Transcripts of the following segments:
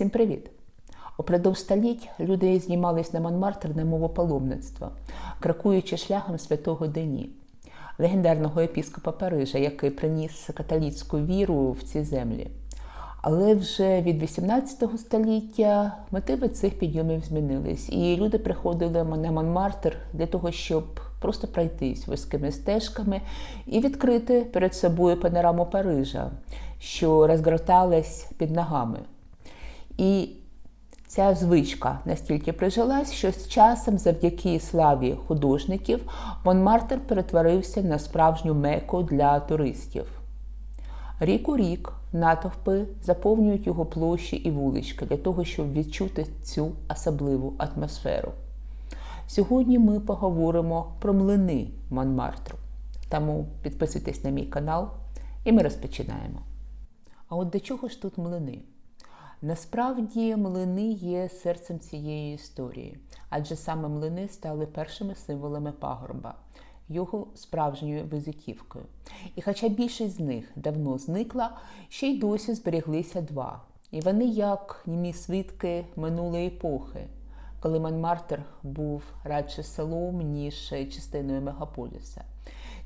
Всім привіт! Упродовж століть люди знімались на Монмартр на мову паломництва, крокуючи шляхом святого Дені, легендарного епіскопа Парижа, який приніс католицьку віру в ці землі. Але вже від 18 століття мотиви цих підйомів змінились, і люди приходили на Монмартр для того, щоб просто пройтись вузькими стежками і відкрити перед собою панораму Парижа, що розгорталась під ногами. І ця звичка настільки прижилась, що з часом, завдяки славі художників, Монмартр перетворився на справжню меку для туристів. Рік у рік натовпи заповнюють його площі і вулички для того, щоб відчути цю особливу атмосферу. Сьогодні ми поговоримо про млини Монмартру. Тому підписуйтесь на мій канал і ми розпочинаємо. А от до чого ж тут млини? Насправді млини є серцем цієї історії, адже саме млини стали першими символами пагорба, його справжньою визитівкою. І хоча більшість з них давно зникла, ще й досі зберіглися два. І вони як німі свідки минулої епохи, коли Монмартр був радше селом, ніж частиною мегаполіса.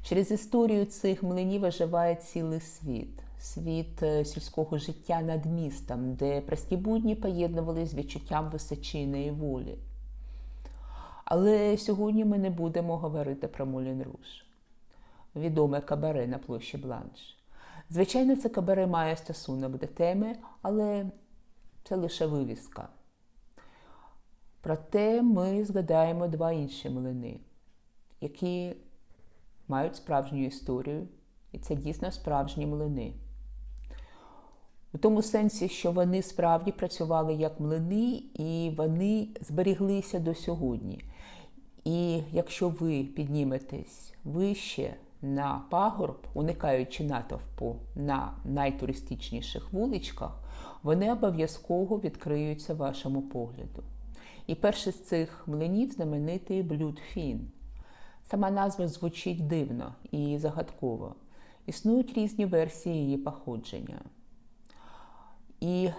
Через історію цих млинів виживає цілий світ світ сільського життя над містом, де прості будні поєднувалися з відчуттям височинної волі. Але сьогодні ми не будемо говорити про Мулін Руш, відоме кабаре на площі Бланш. Звичайно, це кабаре має стосунок до теми, але це лише вивіска. Проте ми згадаємо два інші млини, які мають справжню історію, і це дійсно справжні млини. У тому сенсі, що вони справді працювали як млини, і вони зберіглися до сьогодні. І якщо ви підніметесь вище на пагорб, уникаючи натовпу на найтуристичніших вуличках, вони обов'язково відкриються вашому погляду. І перший з цих млинів знаменитий Блюдфін. Сама назва звучить дивно і загадково. Існують різні версії її походження. І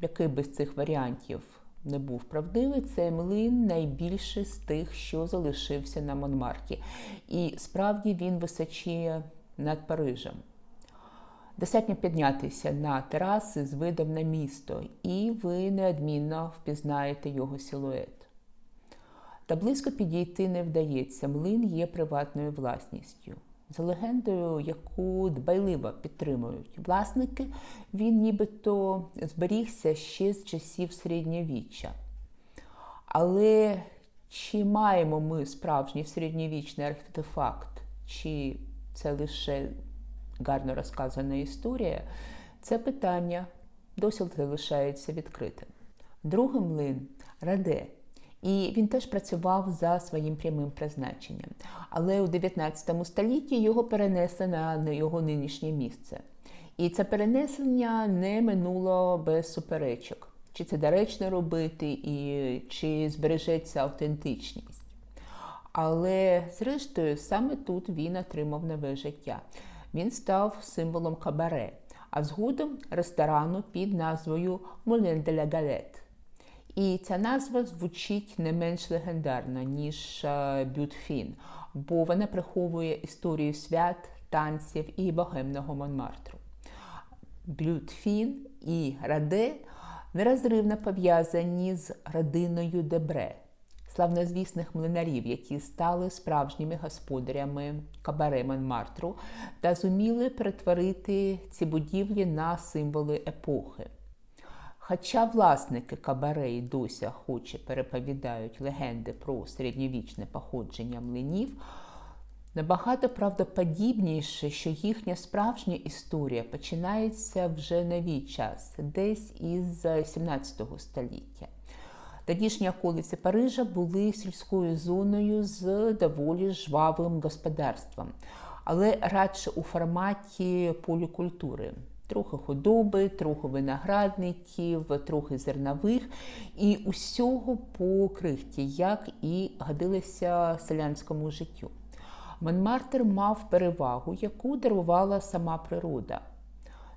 який би з цих варіантів не був правдивий, цей млин найбільший з тих, що залишився на Монмарті. І справді він височіє над Парижем. Достатньо піднятися на тераси з видом на місто, і ви неодмінно впізнаєте його силует. Та близько підійти не вдається, млин є приватною власністю. За легендою, яку дбайливо підтримують власники, він нібито зберігся ще з часів середньовіччя. Але чи маємо ми справжній середньовічний артефакт, чи це лише гарно розказана історія, це питання досі залишається відкритим. Другий млин раде. І він теж працював за своїм прямим призначенням. Але у 19 столітті його перенесли на його нинішнє місце. І це перенесення не минуло без суперечок. Чи це доречно робити, і чи збережеться автентичність. Але, зрештою, саме тут він отримав нове життя. Він став символом кабаре, а згодом ресторану під назвою Молен де ла Галет. І ця назва звучить не менш легендарно, ніж Бютфін, бо вона приховує історію свят, танців і богемного Монмартру. Бютфін і Раде нерозривно пов'язані з родиною Дебре, славнозвісних млинарів, які стали справжніми господарями кабаре Монмартру та зуміли перетворити ці будівлі на символи епохи. Хоча власники кабаре і досі охоче переповідають легенди про середньовічне походження млинів, набагато правдоподібніше, що їхня справжня історія починається вже новий час, десь із 17 століття. Тодішні околиці Парижа були сільською зоною з доволі жвавим господарством, але радше у форматі полікультури трохи худоби, трохи виноградників, трохи зернових і усього по крихті, як і годилося селянському життю. Монмартр мав перевагу, яку дарувала сама природа.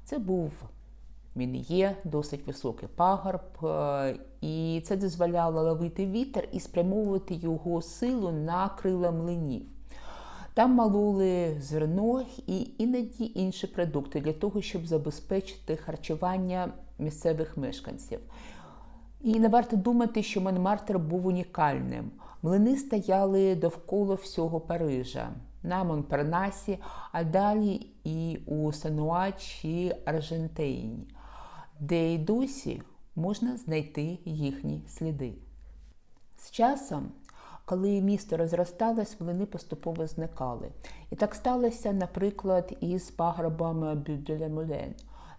Це був Він є досить високий пагорб, е, і це дозволяло ловити вітер і спрямовувати його силу на крила млинів. Там малули зерно і іноді інші продукти для того, щоб забезпечити харчування місцевих мешканців. І не варто думати, що Монмартр був унікальним. Млини стояли довкола всього Парижа, на Монпернасі, а далі і у Сануа чи Аржентейні, де й досі можна знайти їхні сліди. З часом, коли місто розросталось, млини поступово зникали. І так сталося, наприклад, із пагорбом Бюделя-Мулен,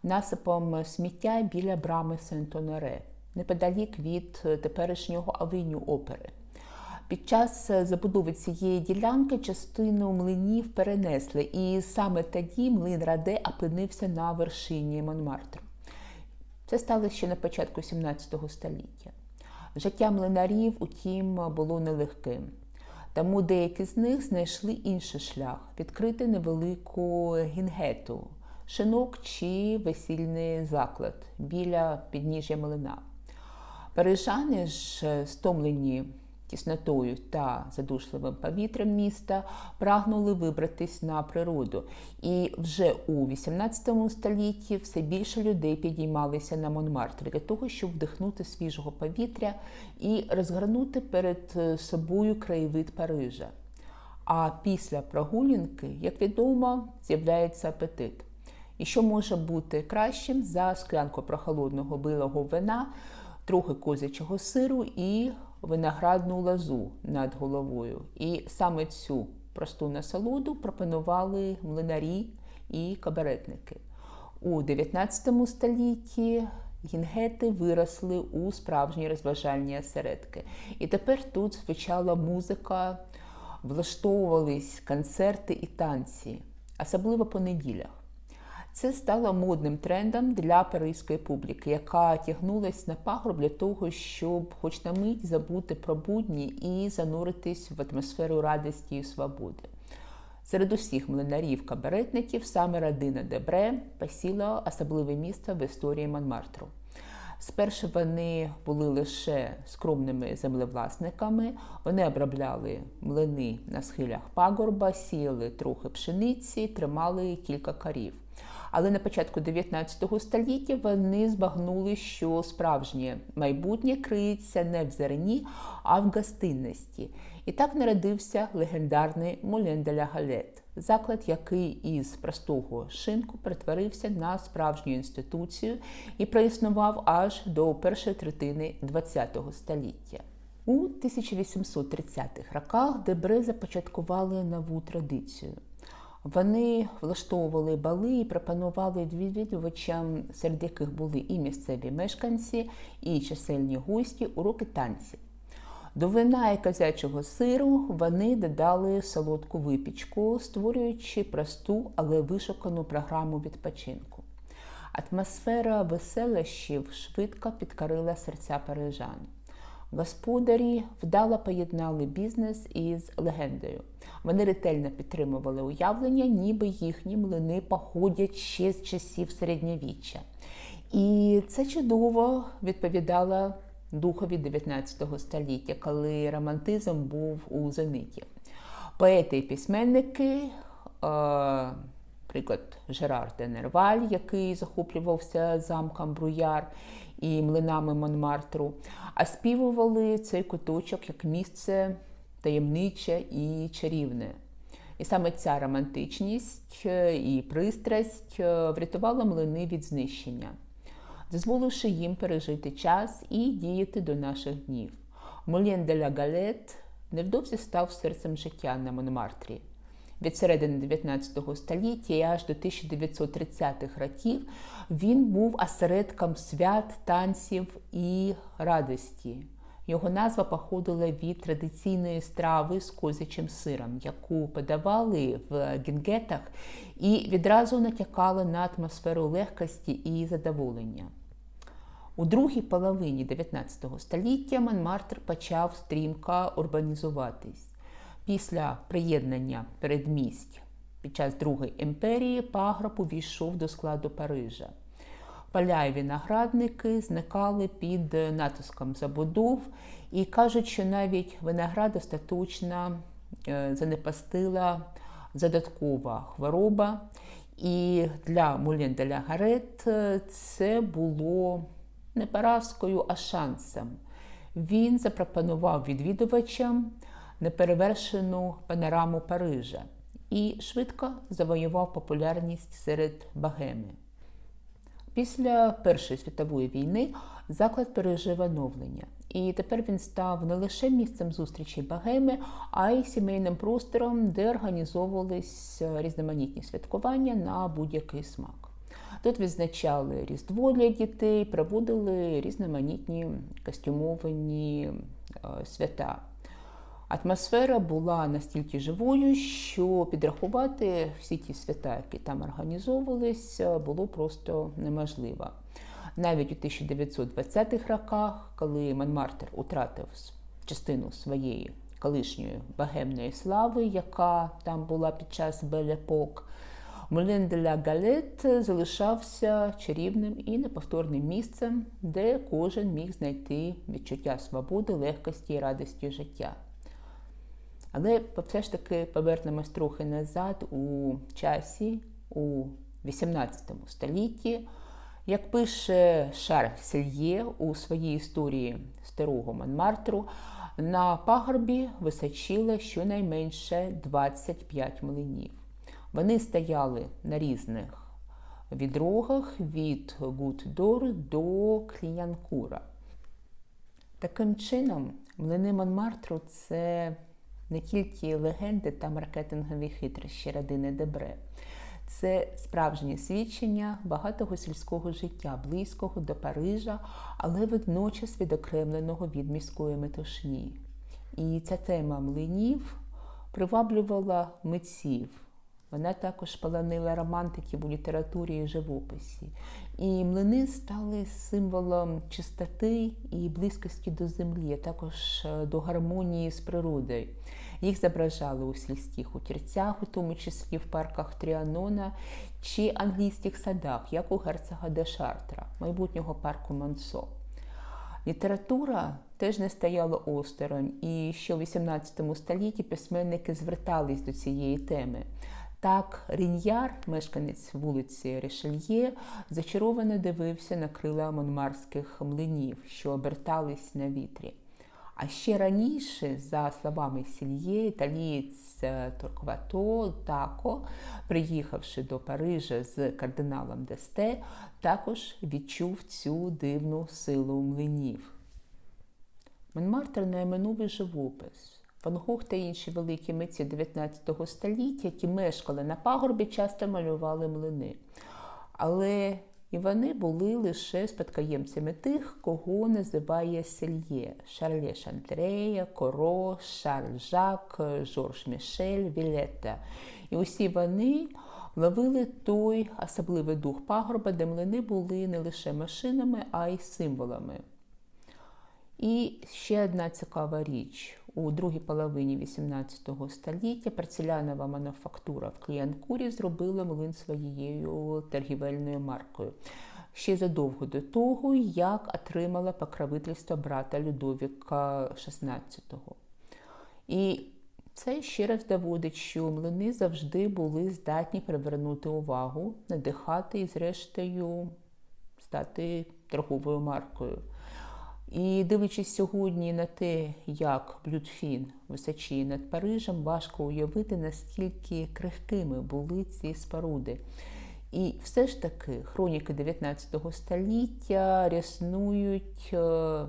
насипом сміття біля брами Сент-Оноре, неподалік від теперішнього авеню опери. Під час забудови цієї ділянки частину млинів перенесли, і саме тоді млин Раде опинився на вершині Монмартру. Це сталося ще на початку 17 століття. Життя млинарів, утім, було нелегким. Тому деякі з них знайшли інший шлях відкрити невелику гінгету, шинок чи весільний заклад біля підніжжя млина. Парижани ж стомлені тіснотою та задушливим повітрям міста прагнули вибратись на природу. І вже у 18 столітті все більше людей підіймалися на Монмартр для того, щоб вдихнути свіжого повітря і розгорнути перед собою краєвид Парижа. А після прогулянки, як відомо, з'являється апетит. І що може бути кращим за склянку прохолодного билого вина, трохи козячого сиру і виноградну лазу над головою. І саме цю просту насолоду пропонували млинарі і кабаретники. У 19 столітті гінгети виросли у справжні розважальні осередки. І тепер тут звучала музика, влаштовувались концерти і танці, особливо по неділях. Це стало модним трендом для паризької публіки, яка тягнулась на пагорб для того, щоб, хоч на мить, забути про будні і зануритись в атмосферу радості і свободи. Серед усіх млинарів-кабаретників саме родина Дебре посіла особливе місце в історії Монмартру. Спершу вони були лише скромними землевласниками, вони обробляли млини на схилях пагорба, сіяли трохи пшениці, тримали кілька корів. Але на початку 19 століття вони збагнули, що справжнє майбутнє криється не в зерні, а в гостинності. І так народився легендарний Молен де ля Галет, заклад, який із простого шинку перетворився на справжню інституцію і проіснував аж до першої третини ХХ століття. У 1830-х роках Дебре започаткували нову традицію. Вони влаштовували бали і пропонували відвідувачам, серед яких були і місцеві мешканці, і чисельні гості, уроки танців. До вина і козячого сиру вони додали солодку випічку, створюючи просту, але вишукану програму відпочинку. Атмосфера веселощів швидко підкорила серця парижан. Господарі вдало поєднали бізнес із легендою. Вони ретельно підтримували уявлення, ніби їхні млини походять ще з часів середньовіччя. І це чудово відповідало духові 19 століття, коли романтизм був у зениті. Поети і письменники, приклад Жерар де Нерваль, який захоплювався замком Бруяр і млинами Монмартру, а співували цей куточок як місце таємниче і чарівне. І саме ця романтичність е, і пристрасть е, врятувала млини від знищення, дозволивши їм пережити час і діяти до наших днів. Молєн де ля Галет невдовзі став серцем життя на Монмартрі. Від середини 19 століття і аж до 1930-х років він був осередком свят, танців і радості. Його назва походила від традиційної страви з козячим сиром, яку подавали в гінгетах і відразу натякала на атмосферу легкості і задоволення. У другій половині 19 століття Монмартр почав стрімко урбанізуватись. Після приєднання передмість під час Другої імперії пагроб увійшов до складу Парижа. поля і зникали під натиском забудов, і кажуть, що навіть виноград остаточно е, занепастила додаткова хвороба. І для Мулін де Гарет це було не поразкою, а шансом. Він запропонував відвідувачам неперевершену панораму Парижа і швидко завоював популярність серед богеми. Після Першої світової війни заклад пережив оновлення, і тепер він став не лише місцем зустрічі богеми, а й сімейним простором, де організовувались різноманітні святкування на будь-який смак. Тут відзначали Різдво для дітей, проводили різноманітні костюмовані е, свята. Атмосфера була настільки живою, що підрахувати всі ті свята, які там організовувались, було просто неможливо. Навіть у 1920-х роках, коли Монмартр утратив частину своєї колишньої богемної слави, яка там була під час Белепок, Молін де ля Галет залишався чарівним і неповторним місцем, де кожен міг знайти відчуття свободи, легкості і радості життя. Але все ж таки повернемось трохи назад у часі, у 18 столітті. Як пише Шарль Сельє у своїй історії старого Монмартру, на пагорбі височило щонайменше 25 млинів. Вони стояли на різних відрогах від Гуддор до Кліянкура. Таким чином, млини Монмартру це не тільки легенди та маркетингові хитрощі родини Дебре. Це справжнє свідчення багатого сільського життя, близького до Парижа, але водночас відокремленого від міської метушні. І ця тема млинів приваблювала митців. Вона також полонила романтиків у літературі і живописі. І млини стали символом чистоти і близькості до землі, а також е, до гармонії з природою. Їх зображали у сільських хутірцях, у тому числі в парках Тріанона чи англійських садах, як у герцога де Шартра, майбутнього парку Монсо. Література теж не стояла осторонь, і ще у XVIII столітті письменники звертались до цієї теми. Так, Ріньяр, мешканець вулиці Ришельє, зачаровано дивився на крила монмарських млинів, що обертались на вітрі. А ще раніше, за словами Сільє, італієць е, Торквато Тако, приїхавши до Парижа з кардиналом Десте, також відчув цю дивну силу млинів. Монмартр найменувий живопис. Ван Гог та інші великі митці 19 століття, які мешкали на пагорбі, часто малювали млини. Але і вони були лише спадкоємцями тих, кого називає Сельє: Шарлє Шантрея, Коро, Шарль Жак, Жорж Мішель, Вілетта. І усі вони ловили той особливий дух пагорба, де млини були не лише машинами, а й символами. І ще одна цікава річ. У другій половині XVIII століття порцелянова мануфактура в Кліянкурі зробила млин своєю торгівельною маркою. Ще задовго до того, як отримала покровительство брата Людовіка XVI. І це ще раз доводить, що млини завжди були здатні привернути увагу, надихати і, зрештою, стати торговою маркою. І дивлячись сьогодні на те, як Блюдфін височіє над Парижем, важко уявити, наскільки крихкими були ці споруди. І все ж таки хроніки 19 століття ряснують е,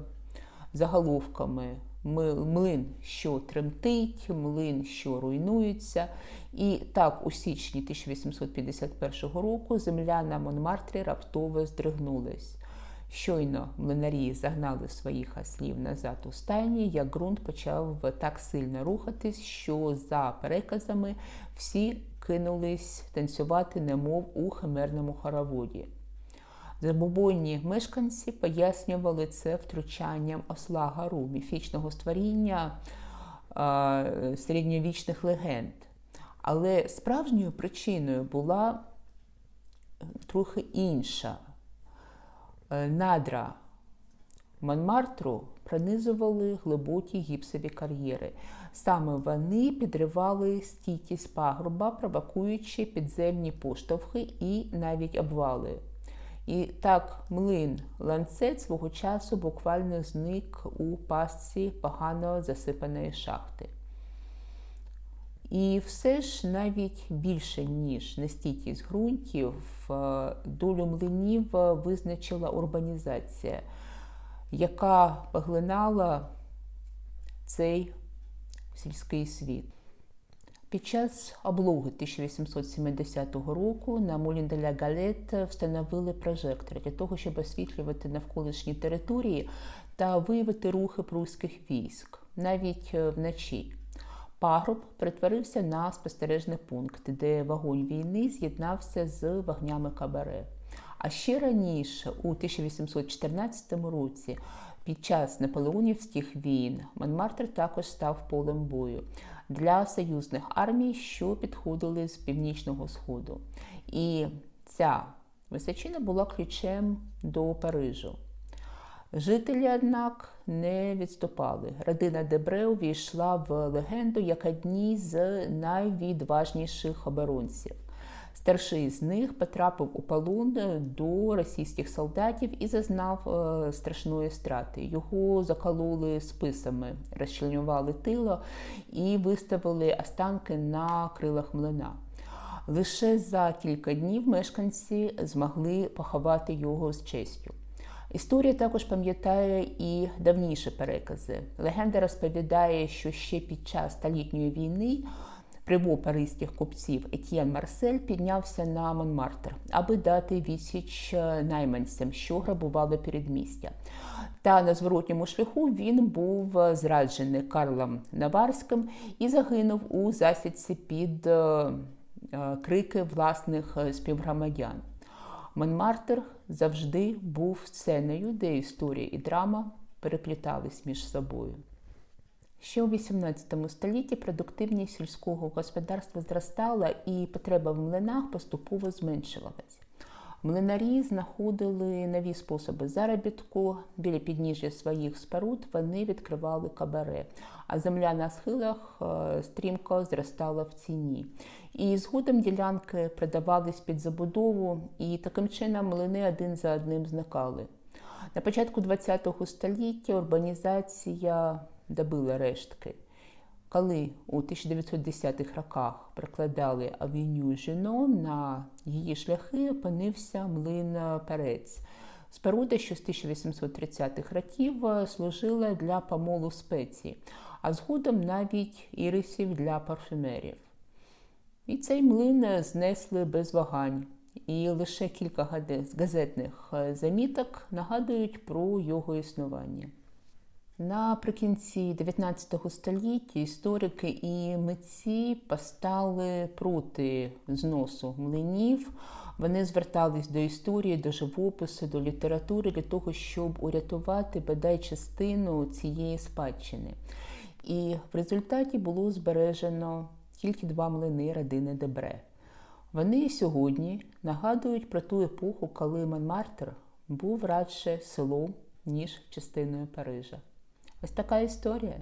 заголовками млин, що тремтить, млин, що руйнується. І так, у січні 1851 року земля на Монмартрі раптово здригнулась. Щойно млинарі загнали своїх ослів назад у стайні, як ґрунт почав так сильно рухатись, що за переказами всі кинулись танцювати, немов у химерному хороводі. Забобонні мешканці пояснювали це втручанням осла гару, міфічного створіння е, середньовічних легенд. Але справжньою причиною була трохи інша. Е, Надра Монмартру пронизували глибокі гіпсові кар'єри. Саме вони підривали стійкість пагорба, провокуючи підземні поштовхи і навіть обвали. І так млин ланцет свого часу буквально зник у пастці погано засипаної шахти. І все ж навіть більше, ніж нестійкість ґрунтів, е, долю млинів визначила урбанізація, яка поглинала цей сільський світ. Під час облоги 1870 року на Молінделя Галет встановили прожектори для того, щоб освітлювати навколишні території та виявити рухи прусських військ навіть е, вночі. Пагруб перетворився на спостережний пункт, де вогонь війни з'єднався з вогнями кабаре. А ще раніше, у 1814 році, під час наполеонівських війн, Монмартр також став полем бою для союзних армій, що підходили з північного сходу. І ця височина була ключем до Парижу. Жителі, однак, не відступали. Родина Дебре увійшла в легенду як одні з найвідважніших оборонців. Старший з них потрапив у полон до російських солдатів і зазнав е, страшної страти. Його закололи списами, розчленювали тило і виставили останки на крилах млина. Лише за кілька днів мешканці змогли поховати його з честю. Історія також пам'ятає і давніші перекази. Легенда розповідає, що ще під час столітньої війни приво паризьких купців Етьєн Марсель піднявся на Монмартр, аби дати відсіч найманцям, що грабували передмістя. Та на зворотньому шляху він був зраджений Карлом Наварським і загинув у засідці під е, е, крики власних співгромадян. Монмартр завжди був сценою, де історія і драма переплітались між собою. Ще у XVIII столітті продуктивність сільського господарства зростала і потреба в млинах поступово зменшувалася. Млинарі знаходили нові способи заробітку. Біля підніжжя своїх споруд вони відкривали кабаре, а земля на схилах е, стрімко зростала в ціні. І згодом ділянки продавались під забудову, і таким чином млини один за одним зникали. На початку ХХ століття урбанізація добила рештки. Коли у 1910-х роках прокладали авеню Жіно, на її шляхи опинився млин Перець. Споруда, що з 1830-х років служила для помолу спецій, а згодом навіть ірисів для парфюмерів. І цей млин знесли без вагань, і лише кілька газетних заміток нагадують про його існування. Наприкінці 19 століття історики і митці постали проти зносу млинів. Вони звертались до історії, до живопису, до літератури для того, щоб урятувати бодай частину цієї спадщини. І в результаті було збережено тільки два млини родини Дебре. Вони сьогодні нагадують про ту епоху, коли Монмартр був радше селом, ніж частиною Парижа. Ось така історія.